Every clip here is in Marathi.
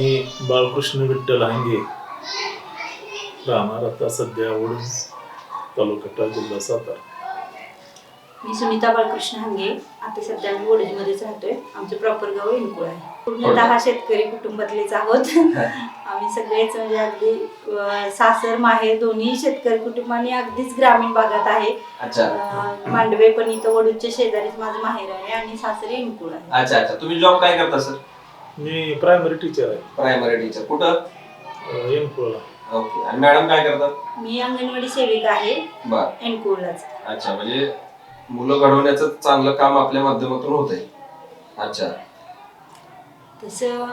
मी बाळकृष्ण विठ्ठल हांगे. राहणार आता सध्या ओढून तालुका जिल्हा सातारा. मी सुनीता बाळकृष्ण हंगे. आता सध्या आम्ही वडोदीमध्येच राहतोय. आमचं प्रॉपर गाव इनकुळ आहे. पूर्णतः शेतकरी कुटुंबातलेच आहोत. आम्ही सगळेच म्हणजे अगदी सासर माहेर दोन्ही शेतकरी कुटुंब आणि अगदीच ग्रामीण भागात आहे. मांडवे पण इथं वडूच्या शेजारीच माझं माहेर आहे आणि सासरे इनकुळ आहे. अच्छा अच्छा. तुम्ही जॉब काय करता सर मी प्रायमरी टीचर आहे. प्रायमरी टीचर कुठं? एमकुळला ओके आणि मॅडम काय करतात? मी अंगणवाडी सेविका आहे. बर. अच्छा म्हणजे मुलं घडवण्याचं चांगलं काम आपल्या माध्यमातून होत आहे अच्छा. तसं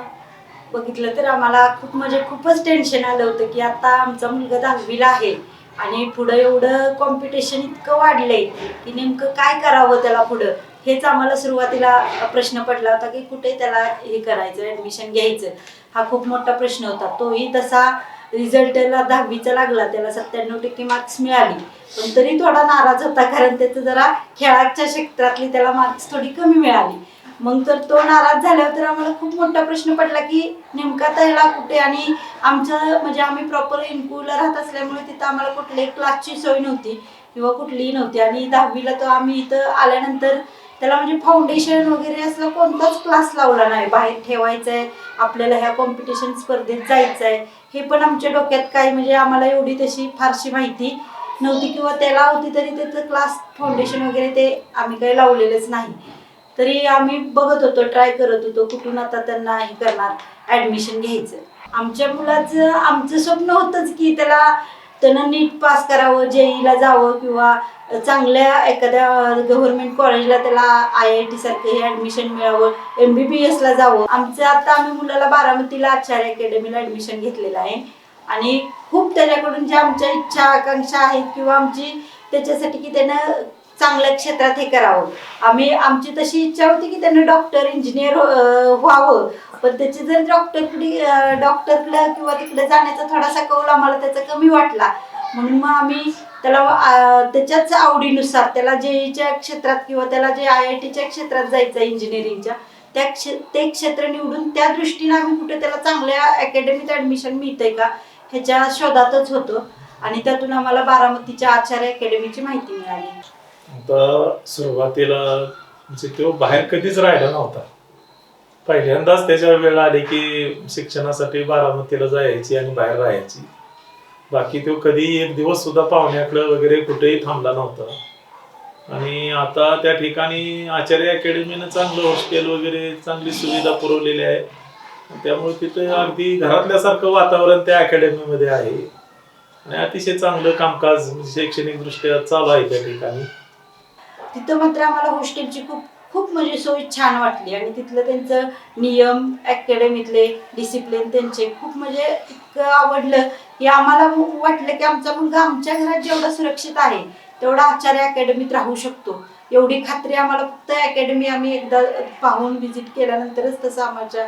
बघितलं तर आम्हाला खूप म्हणजे खूपच टेन्शन आलं होतं की आता आमचा मुलगा दहावीला आहे आणि पुढं एवढं कॉम्पिटिशन इतकं वाढलंय की नेमकं काय करावं त्याला पुढं? हेच आम्हाला सुरुवातीला प्रश्न पडला होता की कुठे त्याला हे करायचं ऍडमिशन घ्यायचं? हा खूप मोठा प्रश्न होता. तोही तसा रिझल्टला दहावीचा लागला. त्याला सत्त्याण्णव टक्के मार्क्स मिळाली. पण तरी थोडा नाराज होता कारण त्याचं जरा खेळाच्या क्षेत्रातली त्याला मार्क्स थोडी कमी मिळाली. मग तर तो नाराज झाल्यावर तर आम्हाला खूप मोठा प्रश्न पडला की नेमका त्याला कुठे आणि आमचं म्हणजे आम्ही प्रॉपर इनकूला राहत असल्यामुळे तिथं आम्हाला कुठल्याही क्लासची सोय नव्हती किंवा कुठलीही नव्हती. आणि दहावीला तर आम्ही इथं आल्यानंतर त्याला म्हणजे फाउंडेशन वगैरे असला कोणताच क्लास लावला नाही. बाहेर ठेवायचं आहे आपल्याला ह्या कॉम्पिटिशन स्पर्धेत जायचं आहे हे पण आमच्या डोक्यात काय म्हणजे आम्हाला एवढी तशी फारशी माहिती नव्हती किंवा त्याला होती तरी त्याचं क्लास फाउंडेशन वगैरे ते आम्ही काही लावलेलंच नाही. तरी आम्ही बघत होतो ट्राय करत होतो कुठून आता त्यांना हे करणार ॲडमिशन घ्यायचं. आमच्या मुलाचं आमचं स्वप्न होतंच की त्याला त्यानं नीट पास करावं जेईला जावं किंवा चांगल्या एखाद्या गव्हर्नमेंट कॉलेजला त्याला आय आय टी सारखं हे ॲडमिशन मिळावं एम बी बी एसला जावं. आमचं आता आम्ही मुलाला बारामतीला आचार्य अकॅडमीला ॲडमिशन घेतलेलं आहे. आणि खूप त्याच्याकडून ज्या आमच्या इच्छा आकांक्षा आहेत किंवा आमची त्याच्यासाठी की त्यानं चांगल्या क्षेत्रात हे करावं. आम्ही आमची तशी इच्छा होती की त्यांना डॉक्टर इंजिनियर व्हावं. पण त्याची जर डॉक्टरकडे डॉक्टरकडे किंवा तिकडे जाण्याचा थोडासा कौल आम्हाला त्याचा कमी वाटला. म्हणून मग आम्ही त्याला त्याच्याच आवडीनुसार त्याला जेईच्या क्षेत्रात किंवा त्याला जे आय आय टीच्या क्षेत्रात जायचं इंजिनिअरिंगच्या त्या क्षे ते क्षेत्र निवडून त्या दृष्टीने आम्ही कुठे त्याला चांगल्या अकॅडमीत ॲडमिशन मिळतंय का ह्याच्या शोधातच होतो. आणि त्यातून आम्हाला बारामतीच्या आचार्य अकॅडमीची माहिती मिळाली. आता सुरुवातीला म्हणजे तो बाहेर कधीच राहिला नव्हता. पहिल्यांदाच त्याच्या वेळ आली की शिक्षणासाठी बारामतीला जायची आणि बाहेर राहायची. बाकी तो कधी एक दिवस सुद्धा पाहुण्याकडं वगैरे कुठेही थांबला नव्हता. आणि आता त्या ठिकाणी आचार्य अकॅडमीनं चांगलं हॉस्टेल वगैरे चांगली सुविधा पुरवलेली आहे. त्यामुळे तिथं अगदी घरातल्यासारखं वातावरण त्या अकॅडमीमध्ये आहे. आणि अतिशय चांगलं कामकाज म्हणजे शैक्षणिकदृष्ट्या चालू आहे त्या ठिकाणी. तिथं मात्र आम्हाला हॉस्टेलची खूप खूप म्हणजे सोय छान वाटली. आणि तिथलं त्यांचं नियम अकॅडमीतले डिसिप्लिन त्यांचे खूप म्हणजे इतकं आवडलं की आम्हाला वाटलं की आमचा मुलगा आमच्या घरात जेवढा सुरक्षित आहे तेवढा आचार्य अकॅडमीत राहू शकतो. एवढी खात्री आम्हाला फक्त अकॅडमी आम्ही एकदा पाहून व्हिजिट केल्यानंतरच तसं आमच्या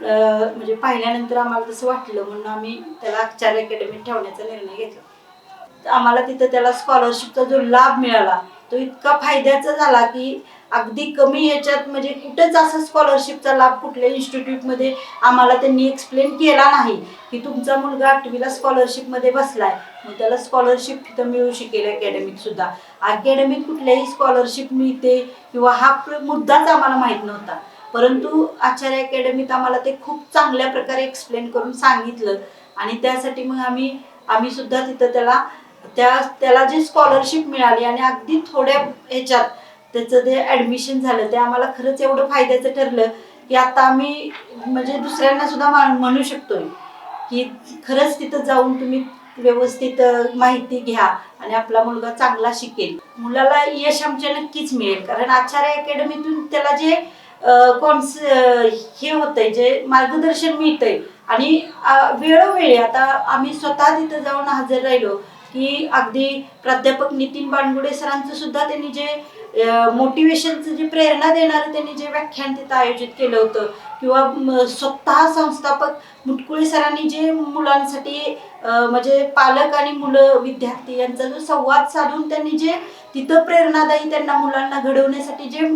म्हणजे पाहिल्यानंतर आम्हाला तसं वाटलं म्हणून आम्ही त्याला आचार्य अकॅडमीत ठेवण्याचा निर्णय घेतला. आम्हाला तिथं त्याला स्कॉलरशिपचा जो लाभ मिळाला तो इतका फायद्याचा झाला की अगदी कमी ह्याच्यात म्हणजे कुठेच असा स्कॉलरशिपचा लाभ कुठल्या इन्स्टिट्यूटमध्ये आम्हाला त्यांनी एक्सप्लेन केला नाही की तुमचा मुलगा आठवीला स्कॉलरशिपमध्ये बसलाय. मग त्याला स्कॉलरशिप तिथं मिळू शकेल अकॅडमिक सुद्धा. अकॅडमीत कुठल्याही स्कॉलरशिप मिळते किंवा हा प्र- मुद्दाच आम्हाला माहीत नव्हता. परंतु आचार्य अकॅडमीत आम्हाला ते खूप चांगल्या प्रकारे एक्सप्लेन करून सांगितलं. आणि त्यासाठी मग आम्ही आम्ही सुद्धा तिथं त्याला त्या त्याला जी स्कॉलरशिप मिळाली आणि अगदी थोड्या ह्याच्यात त्याचं ते ॲडमिशन झालं ते आम्हाला खरंच एवढं फायद्याचं ठरलं की आता आम्ही म्हणजे दुसऱ्यांना सुद्धा म्हणू शकतोय की खरंच तिथं जाऊन तुम्ही व्यवस्थित माहिती घ्या आणि आपला मुलगा चांगला शिकेल. मुलाला यश आमच्या नक्कीच मिळेल कारण आचार्य अकॅडमीतून त्याला जे कॉन्स हे होतंय जे मार्गदर्शन मिळतंय आणि वेळोवेळी आता आम्ही स्वतः तिथं जाऊन हजर राहिलो की अगदी प्राध्यापक नितीन बानगुडे सरांचं सुद्धा त्यांनी जे मोटिवेशनचं जे प्रेरणा देणारं त्यांनी जे व्याख्यान तिथं आयोजित केलं होतं. किंवा स्वतः संस्थापक मुटकुळे सरांनी जे मुलांसाठी म्हणजे पालक आणि मुलं विद्यार्थी यांचा जो संवाद साधून त्यांनी जे तिथं प्रेरणादायी त्यांना मुलांना घडवण्यासाठी जे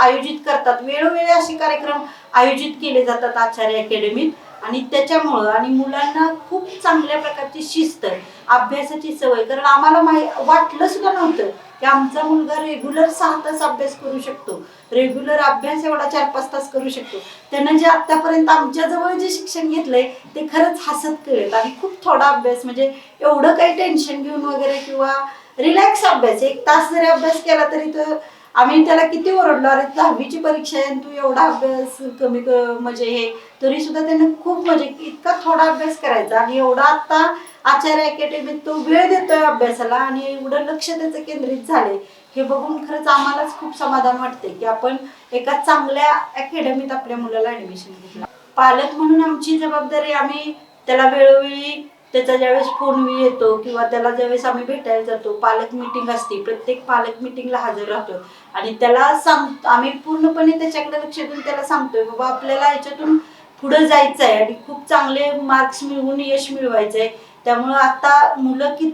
आयोजित करतात. वेळोवेळी असे कार्यक्रम आयोजित केले जातात आचार्य अकॅडमीत. आणि त्याच्यामुळं आणि मुलांना खूप चांगल्या प्रकारची शिस्त अभ्यासाची सवय. कारण आम्हाला माहि वाटलं सुद्धा नव्हतं की आमचा मुलगा रेग्युलर सहा तास अभ्यास करू शकतो. रेग्युलर अभ्यास एवढा चार पाच तास करू शकतो. त्यांना जे आतापर्यंत आमच्याजवळ जे शिक्षण घेतलंय ते खरंच हसत कळत आणि खूप थोडा अभ्यास म्हणजे एवढं काही टेन्शन घेऊन वगैरे किंवा रिलॅक्स अभ्यास. एक तास जरी अभ्यास केला तरी तो आम्ही त्याला किती ओरडलो अरे दहावीची परीक्षा आहे तू एवढा अभ्यास कमी क- म्हणजे हे. तरी सुद्धा त्यानं खूप म्हणजे इतका थोडा अभ्यास करायचा आणि एवढा आता आचार्य अकॅडमीत तो वेळ देतोय अभ्यासाला आणि एवढं लक्ष त्याचं केंद्रित झालंय. हे बघून खरंच आम्हालाच खूप समाधान वाटते की आपण एका चांगल्या अकॅडमीत आपल्या मुलाला ऍडमिशन घेतलं. पालक म्हणून आमची जबाबदारी आम्ही त्याला वेळोवेळी त्याचा ज्यावेळेस फोन येतो किंवा त्याला ज्यावेळेस आम्ही भेटायला जातो पालक मिटिंग असते प्रत्येक पालक मिटिंगला हजर राहतो. आणि त्याला सांग आम्ही पूर्णपणे त्याच्याकडे लक्ष देऊन त्याला सांगतोय बाबा आपल्याला याच्यातून पुढं जायचं आहे आणि खूप चांगले मार्क्स मिळवून यश मिळवायचं आहे त्यामुळं आता मुलं की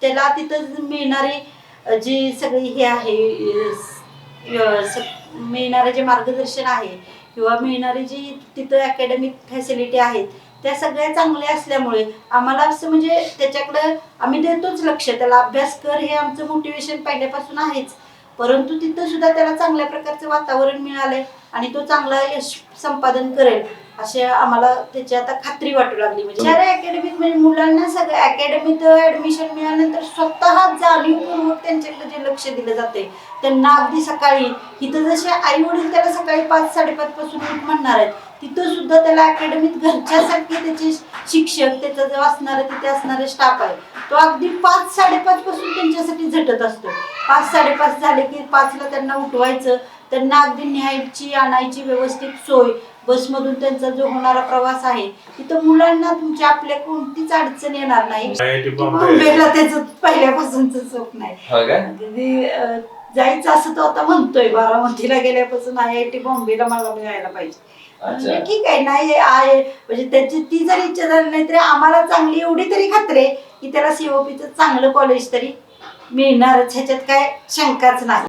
त्याला तिथं मिळणारी जे जी सगळी हे आहे मिळणारे जे मार्गदर्शन आहे किंवा मिळणारी जी तिथं अकॅडमिक फॅसिलिटी आहेत त्या सगळ्या चांगल्या असल्यामुळे आम्हाला असं म्हणजे त्याच्याकडं आम्ही देतोच लक्ष. त्याला अभ्यास कर हे आमचं मोटिवेशन पहिल्यापासून आहेच. परंतु तिथं सुद्धा त्याला चांगल्या प्रकारचं वातावरण मिळालंय आणि तो चांगला यश संपादन करेल. असे आम्हाला त्याची आता खात्री वाटू लागली. म्हणजे शहर अकॅडमीत म्हणजे मुलांना सगळं अकॅडमीत ऍडमिशन मिळाल्यानंतर स्वतः जाणीवपूर्वक त्यांच्याकडे जे लक्ष दिलं जाते त्यांना अगदी सकाळी इथं जसे आई वडील त्याला सकाळी पाच साडेपाच पासून उठ म्हणणार आहेत तिथं सुद्धा त्याला अकॅडमीत घरच्यासारखे त्याचे शिक्षक त्याचा जो असणारा तिथे असणारे स्टाफ आहे तो अगदी पाच साडेपाच पासून त्यांच्यासाठी झटत असतो. पाच साडेपाच झाले की पाचला त्यांना उठवायचं त्यांना अगदी न्यायची आणायची व्यवस्थित सोय. बसमधून त्यांचा जो होणारा प्रवास आहे तिथं मुलांना तुमच्या आपल्या कोणतीच अडचण येणार नाही. बॉम्बेला त्याचं पहिल्यापासूनच स्वप्न आहे. हो अगदी जायचं असं तो आता म्हणतोय बारामतीला गेल्यापासून आय आय टी बॉम्बेला मला मिळायला पाहिजे. म्हणजे ठीक आहे नाही आहे म्हणजे त्याची ती जरी इच्छा झाली नाही तरी आम्हाला चांगली एवढी तरी खात्री आहे की त्याला सीओपीचं चांगलं कॉलेज तरी मिळणारच. ह्याच्यात काय शंकाच नाही.